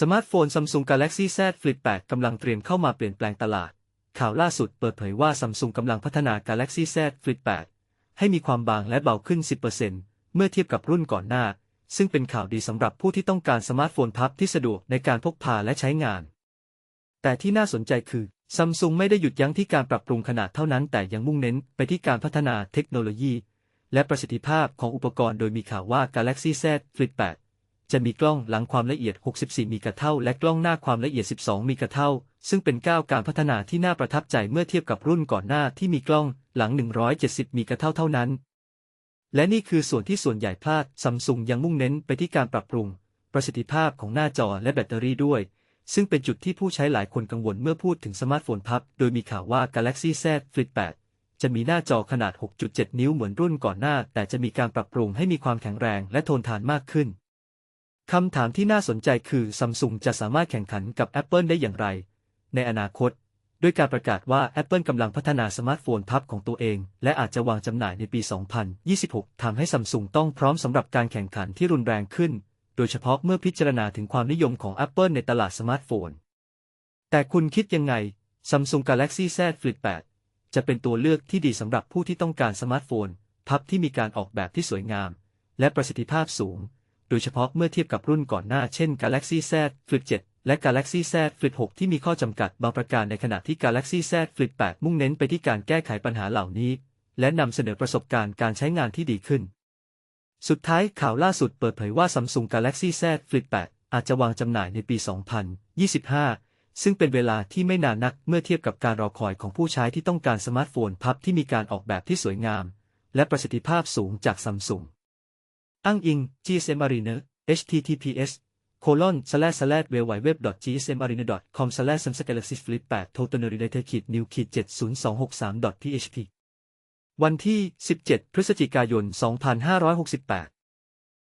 สมาร์ทโฟน Samsung Galaxy Z Flip 8 กำลังเตรียมเข้ามาเปลี่ยนแปลงตลาด ข่าวล่าสุดเปิดเผยว่า Samsung กำลังพัฒนา Galaxy Z Flip 8 ให้มีความบางและเบาขึ้น 10%เมื่อเทียบกับรุ่นก่อนหน้า ซึ่งเป็นข่าวดีสำหรับผู้ที่ต้องการสมาร์ทโฟนพับที่สะดวกในการพกพาและใช้งาน แต่ที่น่าสนใจคือ Samsung ไม่ได้หยุดยั้งที่การปรับปรุงขนาดเท่านั้น แต่ยังมุ่งเน้นไปที่การพัฒนาเทคโนโลยี และประสิทธิภาพของอุปกรณ์โดยมีข่าวว่า Galaxy Z Flip 8 จะมีกล้องหลังความละเอียด 64มีกะเท่า และกล้องหน้าความละเอียด 12มีกะเท่า ซึ่งเป็นก้าวการพัฒนาที่น่าประทับใจเมื่อเทียบกับรุ่นก่อนหน้าที่มีกล้องหลัง 170มีกะเท่าเท่านั้น และนี่คือส่วนที่ส่วนใหญ่พลาด Samsung ยังมุ่งเน้นไปที่การปรับปรุง ประสิทธิภาพของหน้าจอและแบตเตอรี่ด้วย ซึ่งเป็นจุดที่ผู้ใช้หลายคนกังวลเมื่อพูดถึงสมาร์ทโฟนพับ โดยมีข่าวว่า Galaxy Z Flip 8จะมีหน้าจอขนาด 6.7 นิ้วเหมือนรุ่นก่อนหน้า แต่จะมีการปรับปรุงให้มีความแข็งแรงและทนทานมากขึ้น คำถามที่น่าสนใจคือ Samsung จะสามารถแข่งขันกับ Apple ได้อย่างไร ในอนาคต ด้วยการประกาศว่า Apple กำลังพัฒนาสมาร์ทโฟนพับของตัวเอง และอาจจะวางจำหน่ายในปี 2026 ทำให้ Samsung ต้องพร้อมสำหรับการแข่งขันที่รุนแรงขึ้น โดยเฉพาะเมื่อพิจารณาถึงความนิยมของ Apple ในตลาดสมาร์ทโฟน แต่คุณคิดยังไง Samsung Galaxy Z Flip 8 จะเป็นตัวเลือกที่ดีสำหรับผู้ที่ต้องการสมาร์ทโฟน พับที่มีการออกแบบที่สวยงาม และประสิทธิภาพสูง โดยเฉพาะเมื่อเทียบกับรุ่นก่อนหน้าเช่น Galaxy Z Flip 7 และ Galaxy Z Flip 6 ที่มีข้อจำกัดบางประการในขณะที่ Galaxy Z Flip 8 มุ่งเน้นไปที่การแก้ไขปัญหาเหล่านี้ และนำเสนอประสบการณ์การใช้งานที่ดีขึ้น สุดท้ายข่าวล่าสุดเปิดเผยว่า Samsung Galaxy Z Flip 8 อาจจะวางจำหน่ายในปี 2025ซึ่งเป็นเวลาที่ไม่นานนักเมื่อเทียบกับการรอคอยของผู้ใช้ที่ต้องการสมาร์ทโฟนพับที่มีการออกแบบที่สวยงาม และประสิทธิภาพสูงจาก Samsung อ้างอิง gsmarine https colon slash slash w w w gsm arena com slash samsung galaxy flip 8 total related kit new kit 70263.php วันที่ 17 พฤศจิกายน 2568